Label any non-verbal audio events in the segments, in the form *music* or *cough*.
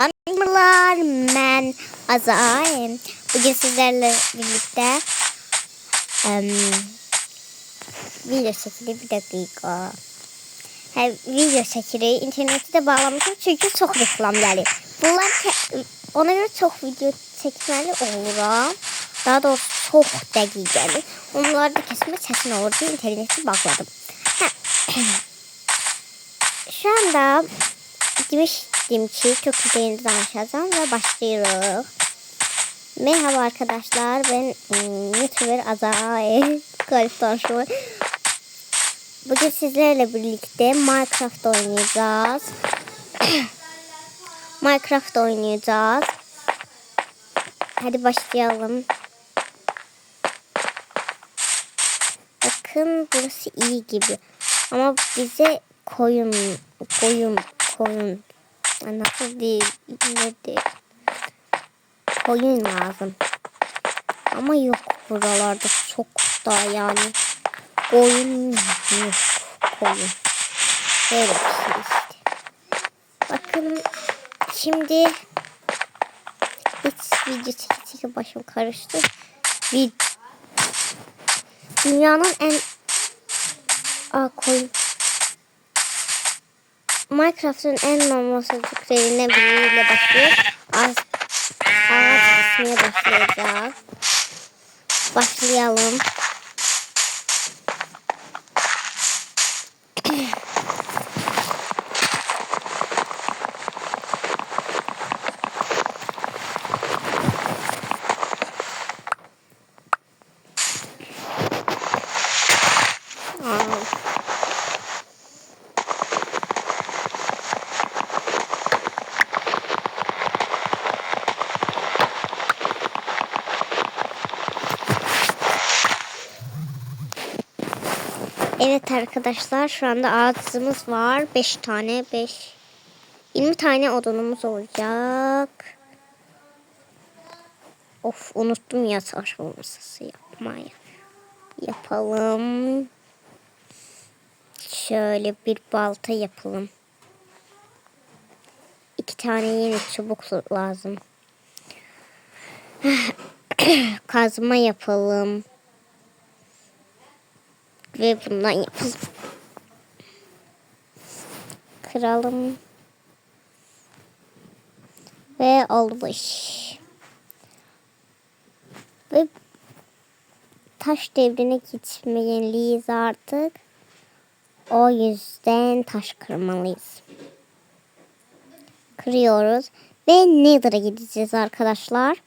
Merhabalar ben Azay. Bugün sizlerle birlikte em, video çekili bir dakika. Ha, video çekili interneti de bağlamışım çünkü çok reklam geliyor. Bunlar ona göre çok video çekmeli olurum. Daha doğrusu çok dakikalı. Onları da kesme sesin olur diye interneti bağladım. Ha. *clears throat* Şu anda demiştim ki çok güzel tanışacağım ve başlıyoruz. Merhaba arkadaşlar ben ım, YouTuber Azay Garip tanışma. Bugün sizlerle birlikte Minecraft oynayacağız. *coughs* Minecraft oynayacağız. Hadi başlayalım. Bakın burası iyi gibi. Ama bize koyun, koyun, koyun. Nasıl değil, ne değil. Koyun lazım. Ama yok buralarda çok da yani. Koyun yok. Koyun. Böyle bir şey işte. Bakın şimdi hiç video çeke çeke başım karıştı. Bir dünyanın en Aa koyun. Minecraft'ın en normalsızlıklarından biriyle başlıyor. Az ağaç ismine başlayacağız. Başlayalım. Aa. Evet arkadaşlar şu anda ağacımız var. 5 tane 5 20 tane odunumuz olacak. Of unuttum ya taş masası yapmayı. Yapalım. Şöyle bir balta yapalım. İki tane yeni çubuk lazım. *coughs* Kazma yapalım. Ve bundan yapalım. Kıralım. Ve olmuş. Ve taş devrine gitmeliyiz artık. O yüzden taş kırmalıyız. Kırıyoruz. Ve Nether'a gideceğiz arkadaşlar.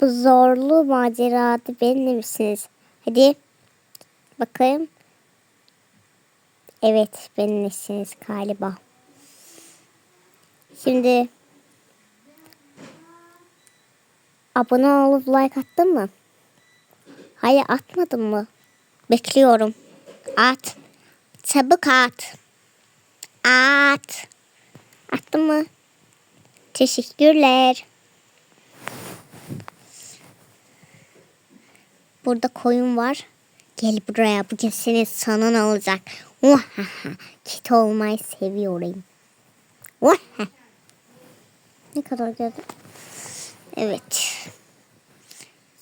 Bu zorlu macerada benimle misiniz? Hadi. Bakayım. Evet benimlesiniz galiba. Şimdi abone olup like attın mı? Hayır atmadın mı? Bekliyorum. At. Çabuk at. At. Attın mı? Teşekkürler. Burada koyun var. Gel buraya. Bugün senin sonun olacak. Vahaha. Kit olmayı seviyorum. Vahaha. Ne kadar geldi? Evet.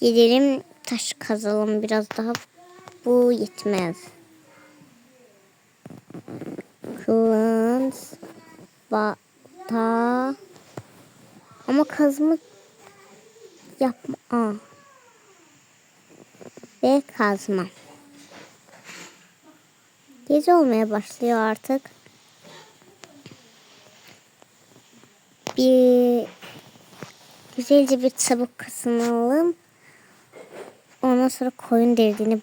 Gidelim taş kazalım biraz daha. Bu yetmez. Kılınç. Bata. Ama kazma yapma. Aa. Ve kazma. Gece olmaya başlıyor artık. Bir güzelce bir çabuk kısınalım. Ondan sonra koyun derdiğine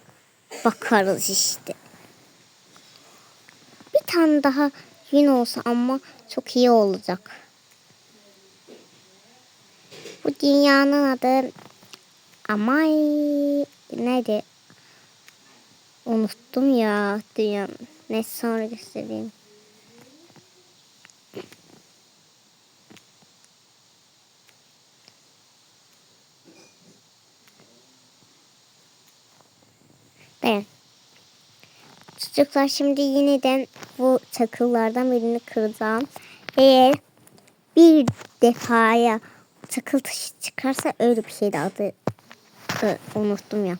bakarız işte. Bir tane daha yün olsa ama çok iyi olacak. Bu dünyanın adı Amay neydi? Unuttum ya dünyanın. Ne sonra göstereyim. Ben. Çocuklar şimdi yeniden bu çakıllardan birini kıracağım. Eğer bir defaya çakıl taşı çıkarsa öyle bir şeydi adı. Unuttum ya.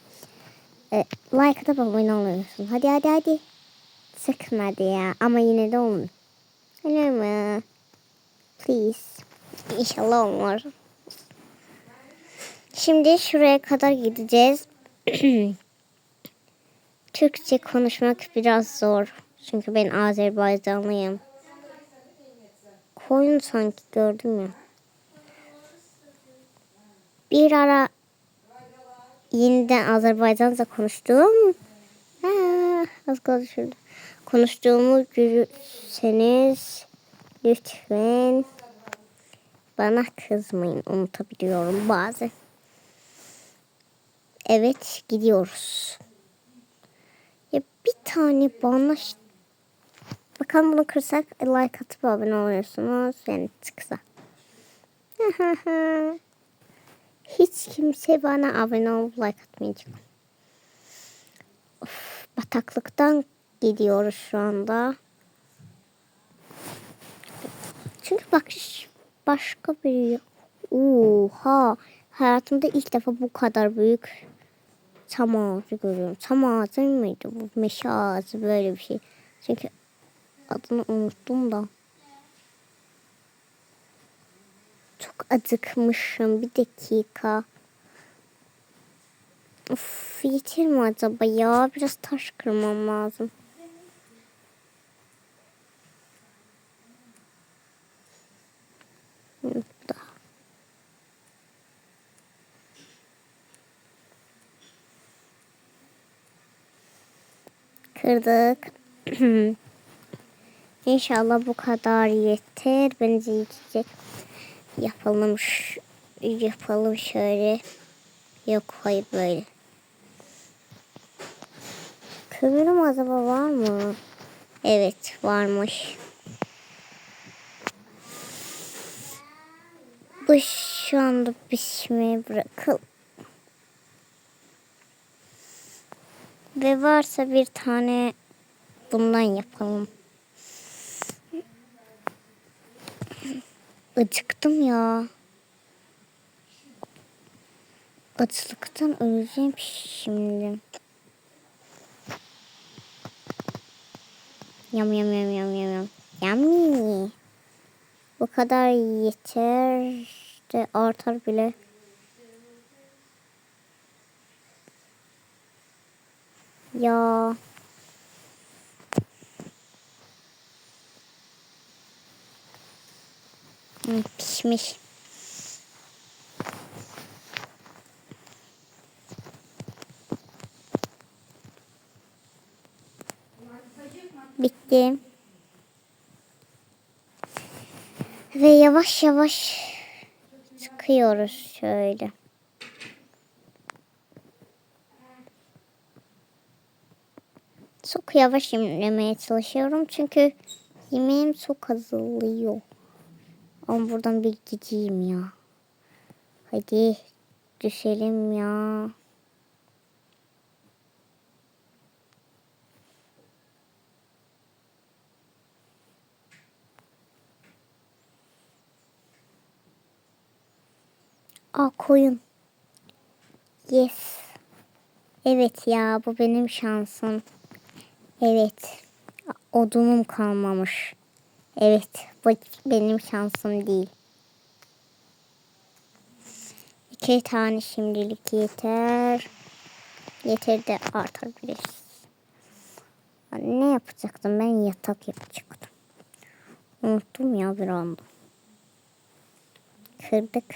E, like atıp abone oluyorsun. Hadi hadi hadi. Hadi ya. Ama yine de olmuyor. Olur mu? Please. İnşallah olmaz. Şimdi şuraya kadar gideceğiz. *clears throat* Türkçe konuşmak biraz zor. Çünkü ben Azerbaycanlıyım. Koyun sanki gördüm ya. Bir ara yeniden Azerbaycanca konuştuğum ha, az konuşurdu. Konuştuğumu görürseniz lütfen bana kızmayın. Unutabiliyorum bazen. Evet gidiyoruz. Ya bir tane bana bakalım bunu kırsak like atıp abone oluyorsunuz. Yani çıksa. *laughs* Hiç kimse bana abone olup like atmayacak. Of, bataklıktan gidiyoruz şu anda. Çünkü bak başka bir Oha hayatımda ilk defa bu kadar büyük çam ağacı görüyorum. Çam ağacı mıydı bu? Meşe ağacı böyle bir şey. Çünkü adını unuttum da. Çok acıkmışım. Bir dakika. Of yeter mi acaba ya? Biraz taş kırmam lazım. Kırdık. *clears throat* İnşallah bu kadar yeter. Bence yetecek. Yapalım yapalım şöyle. Yok hayır böyle. Kömürüm acaba var mı? Evet varmış. Bu şu anda pişmeye bırakıl. Ve varsa bir tane bundan yapalım. Acıktım ya. Açlıktan öleceğim şimdi. Yam yam yam yam yam yam. Yummy. Bu kadar yeter de artar bile. Ya. Hı, pişmiş. Bitti. Ve yavaş yavaş çıkıyoruz şöyle. Çok yavaş yemlemeye çalışıyorum çünkü yemeğim çok azalıyor. Ama buradan bir gideyim ya. Hadi düşelim ya. Aa koyun. Yes. Evet ya bu benim şansım. Evet. Odunum kalmamış. Evet bu benim şansım değil. İki tane şimdilik yeter. Yeter de artabiliriz. Ne yapacaktım? Ben yatak yapacaktım. Unuttum ya bir anda. Kırdık.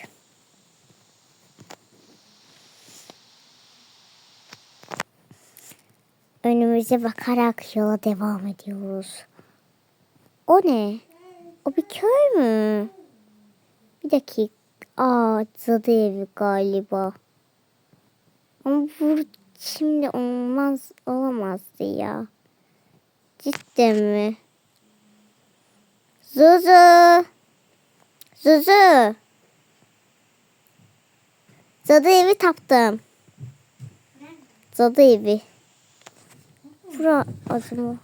Önümüze bakarak yola devam ediyoruz. O ne? O bir köy mü? Bir dakika. Aa, cadı evi galiba. Ama bu şimdi olmaz, olamazdı ya. Cidden mi? Zuzu. Zuzu. Cadı evi taptım. Cadı evi. Bura acaba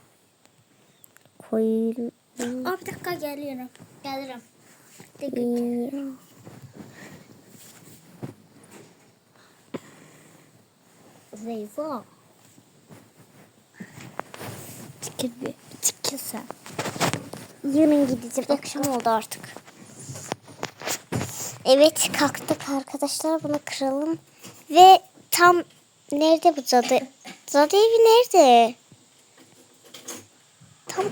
koyul. Aa, bir dakika geliyorum. Gelirim. İyi. Zeyza. Çıkır bir. Çıkır. Yarın gideceğim. Akşam oldu artık. Evet kalktık arkadaşlar. Bunu kıralım. Ve tam nerede bu cadı? Cadı evi nerede? Tam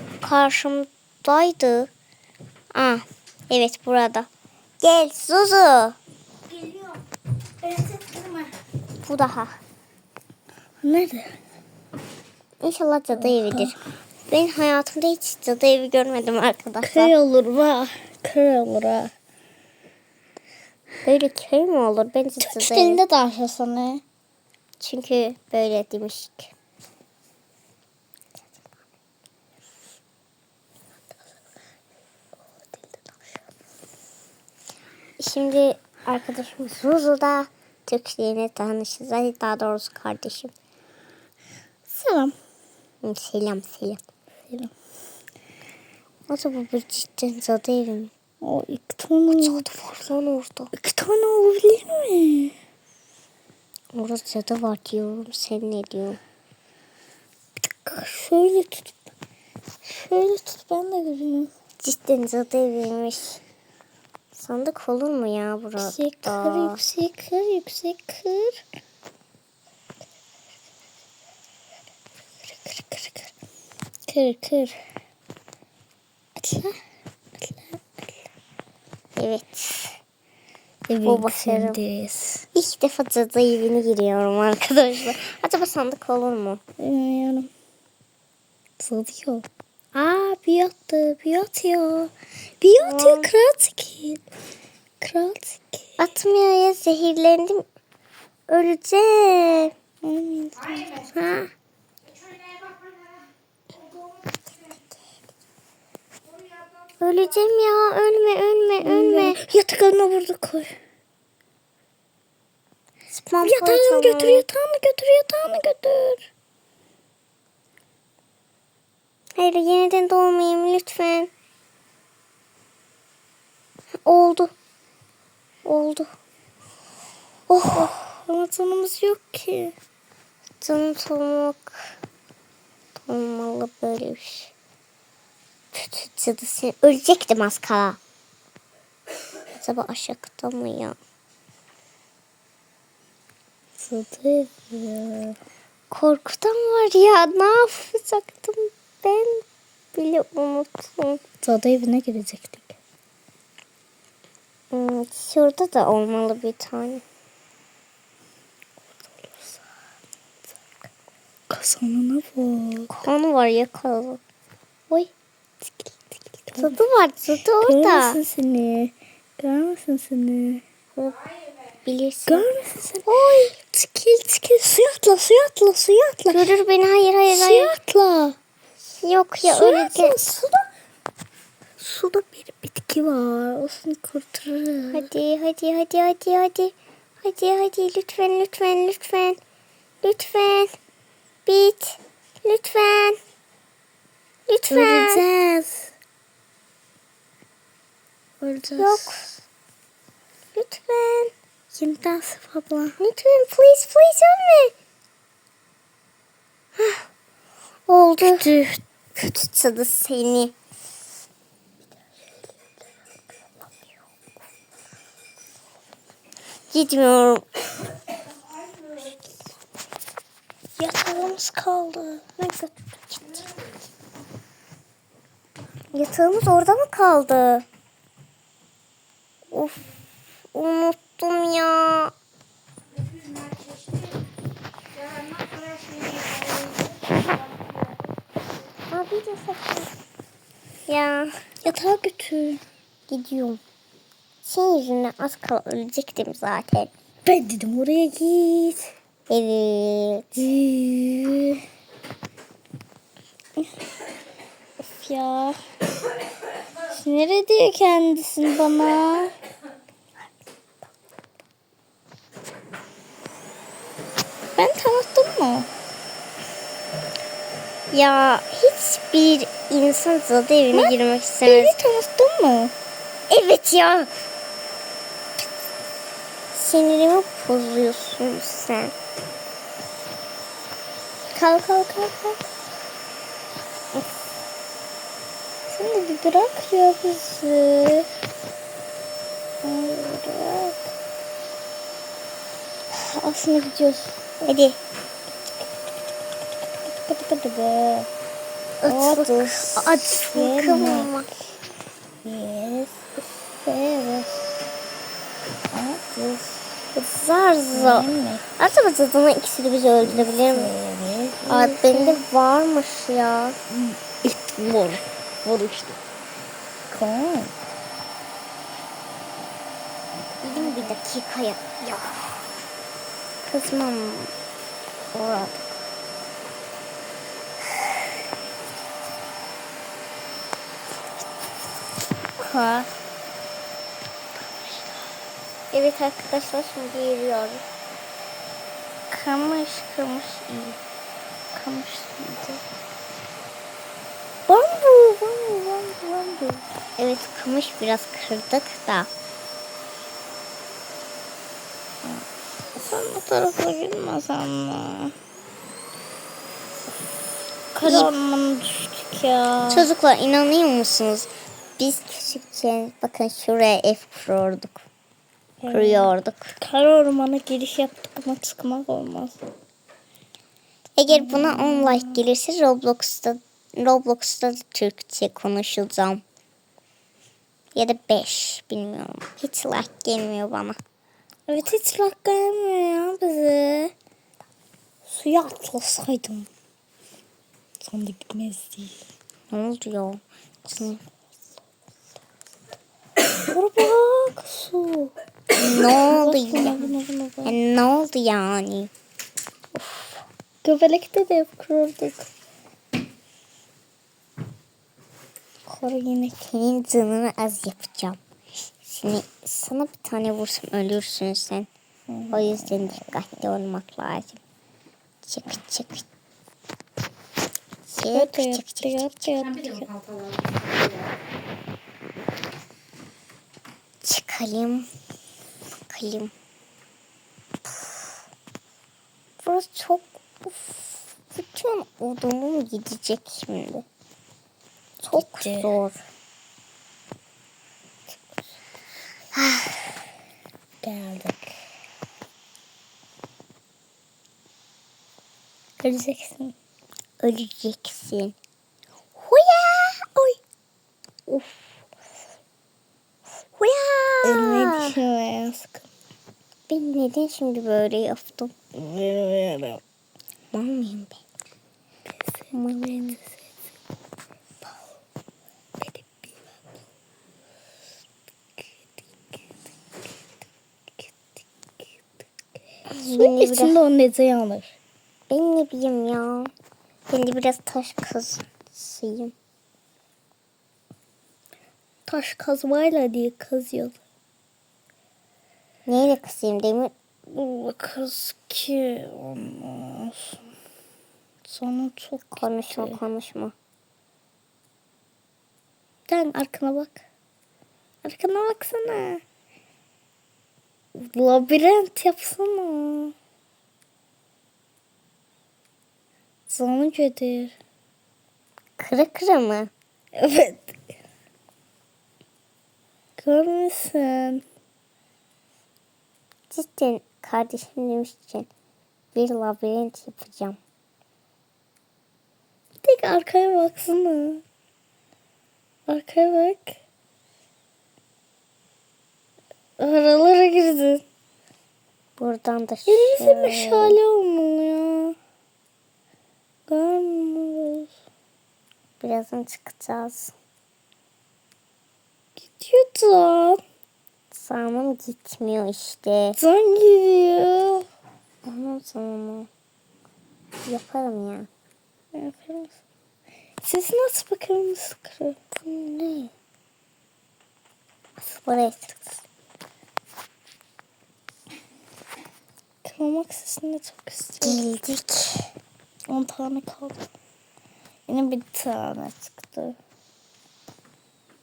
karşımdaydı. Aa, evet burada. Gel Zuzu. Geliyorum. Bu daha. Nerede? İnşallah cadı evidir. Ben hayatımda hiç cadı evi görmedim arkadaşlar. Köy olur va. Köy olur ha. Böyle köy mü olur? Bence cadı Üç evi. elinde danışasana. Çünkü böyle demiştik. Şimdi arkadaşımız Zuzu da Türkçe'yle tanışacağız. Hadi daha doğrusu kardeşim. Selam. Selam selam. Selam. Acaba bu cidden cadı evi mi? O iki tane. Cadı var lan orada. İki tane olabilir mi? Orada cadı var diyorum. Sen ne diyorsun? Şöyle tut. Şöyle tut ben de göreyim. Cidden cadı eviymiş. Sandık olur mu ya burada? Yüksek kır, yüksek kır, yüksek kır. Kır, kır, kır. Kır, kır. Atla. Evet. Evet, Bu başarım. İlk defa cadı evine giriyorum arkadaşlar. Acaba sandık olur mu? Bilmiyorum. Sığdıyor. Aa, bir attı, bir atıyor. Bir atıyor, kral skin. Kral skin. Atmıyor ya zehirlendim. Öleceğim. Ha? Öleceğim ya. Ölme ölme ölme. Yataklarına burada koy. Spam Yatağını götür, yatağını götür, yatağını götür. Hayır yeniden doğmayayım lütfen. Oldu. Oldu. Oh, ama canımız yok ki. Canım solmak olmalı böyle bir şey. Kötü cadı seni. Ölecektim az kala. Acaba aşağıda mı ya? Sadı ya. Korkudan var ya. Ne yapacaktım ben bile unuttum. Sadı evine gidecektik. Hmm, şurada da olmalı bir tane. Kazanana bak. Konu var yakaladı. Oy. Tadı var. Tadı orada. Görmesin seni. Görmesin seni. Bilirsin. Görmesin seni. Oy. Tikil tikil. Suya atla suya atla suya atla. Görür beni. Hayır hayır Suya hayır. atla. Yok ya suya öleceğim. atla. Suda. Suda bir bitki var. O seni kurtarır. Hadi hadi hadi hadi hadi. Hadi hadi lütfen lütfen lütfen. Lütfen. Bit. Lütfen. Lütfen. Öleceğiz. Öleceğiz. Yok. Lütfen. Yeniden sıf abla. Lütfen please please ölme. Hah, Oldu. Kötü. Kötü cadı seni. Gitmiyorum. Yatağımız kaldı. Ne kötü. Yatağımız orada mı kaldı? Of. Unuttum ya. De sakın. Ya Yatağa götür. gidiyorum. Senin yüzünden az kala ölecektim zaten. Ben dedim oraya git. Evet. Of ya. Sinir ediyor kendisini bana. Ben tanıttım mı? Ya hiçbir insan zadı evine girmek istemez. Beni tanıttın mı? Evet ya. Sinirimi bozuyorsun sen. Kalk kalk kalk kalk. Sen de bir bırak ya bizi. Bırak. Aslında gidiyoruz. Hadi. Hadi hadi. Hadi. Yeme. ama. Yes. Evet. Zar zor. Acaba tadına ikisini bizi öldürebilir mi? Evet. Bende varmış ya. Var. Var işte. Come. Dedim bir dakika ya. ya. Kızmam. Orada. Ha. Evet arkadaşlar şimdi yürüyoruz. Kamış kamış iyi. Kamış iyiydi. Bambu bambu bambu bambu. Evet kamış biraz kırdık da. Sen bu tarafa gitmesen mi? Kara düştük ya. Çocuklar inanıyor musunuz? Biz küçükken bakın şuraya ev kuruyorduk. Kuruyorduk. Kara ormana giriş yaptık ama çıkmak olmaz. Eğer buna 10 like gelirse Roblox'ta Roblox'ta Türkçe konuşacağım. Ya da 5 bilmiyorum. Hiç like gelmiyor bana. Evet hiç lak gelmiyor ya bize. Suya atlasaydım. Sonra gitmezdi. Ne oluyor? Canım. Bak su. ne oldu ya? Yani ne oldu yani? Göbelekte de kururduk. Kara yine Senin canını az yapacağım. Seni, sana bir tane vursam ölürsün sen. O yüzden dikkatli olmak lazım. Çık çık. Çık Yat çık yat çık. Yat. Çıkalım. Bakalım. Burası çok... Uf, bütün odunum gidecek şimdi. Çok Gitti. zor. Geldik. Göreceksin. Öleceksin. Huya! Oy! Uf. Huya! Ölmeyi düşünmeye sakın. Ben neden şimdi böyle yaptım? Mal mıyım ben? Malım. Suyun içinde o nece yanır. ben ne bileyim ya. Ben de biraz taş kazıyım. Taş kazmayla diye kazıyordu. Neyle kazıyım demir? Kız ki olmaz. Sonra çok Konuşma kötü. konuşma. Sen arkana bak. Arkana baksana. Labirent yapsana. Sana gelir. Kıra kıra mı? Evet. Görmüşsün. Cidden kardeşim demişken bir labirent yapacağım. Tek arkaya baksana. Arkaya bak. Aralara girdin. Buradan da şöyle. meşale olmalı ya. Görmüyoruz. Birazdan çıkacağız. Gidiyor da. Sağımım gitmiyor işte. Zan gidiyor. Onun sonunu yaparım ya. Yaparız. Sesini nasıl bakalım nasıl kırıyor. Ne? Asıl buraya çıksın. Kırmamak sesini de çok istiyorum. Geldik. 10 tane kaldı. Yine bir tane çıktı.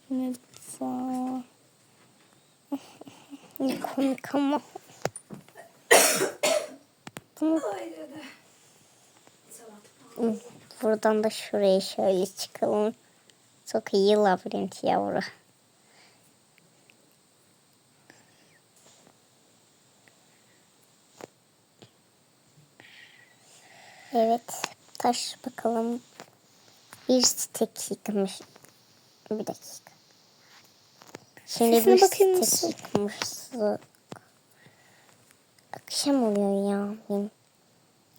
Yine bir tane. Ne komik ama. Hı, Buradan da şuraya şöyle çıkalım. Çok iyi labirent yavru. Evet. Taş bakalım. Bir stek yıkmış. Bir dakika. Şimdi Sesine bir bakayım nasıl? yıkmışsın. Akşam oluyor ya. Ben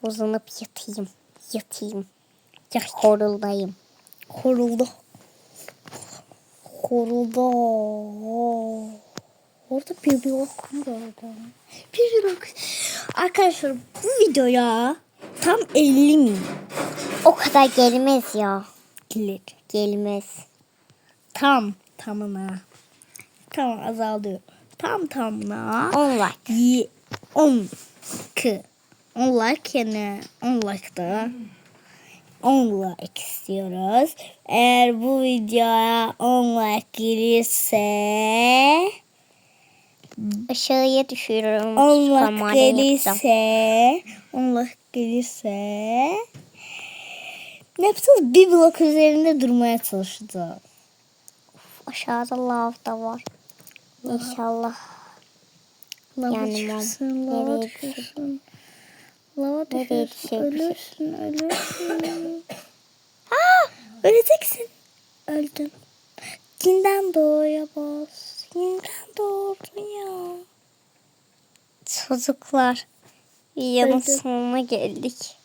uzanıp yatayım. Yatayım. Ya Horuldayım. horuldu. Horuldu. Orada bir blok gördüm? Bir blok. Arkadaşlar bu videoya tam 50 min O kadar gelmez ya. gelir. Gelmez. Tam tamına. Tamam azalıyor. Tam tamına. 10 like. Yi- 10 ki 10 like yani 10 like da 10 like istiyoruz. Eğer bu videoya 10 like gelirse Aşağıya düşürüyorum. 10 Süper like gelirse 10 like gelirse ne yapacağız? Bir blok üzerinde durmaya çalışacağız. Aşağıda lav da var. İnşallah. Lava Yani düşürsün, lava düşürsün. Lava düşürsün, ölürsün, ölürsün. *gasps* Aa, öleceksin. Öldün. Yeniden doğuya bas. Yeniden doğdun ya. Çocuklar. Videonun sonuna geldik.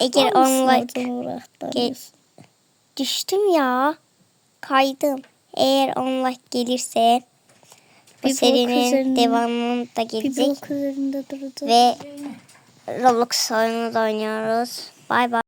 Eğer Var mısın 10 like oradan uğraktan Ge- diyorsun? düştüm ya. Kaydım. Eğer 10 like gelirse bu Bir serinin devamını da gelecek. Ve Roblox oyunu da oynuyoruz. Bay bay.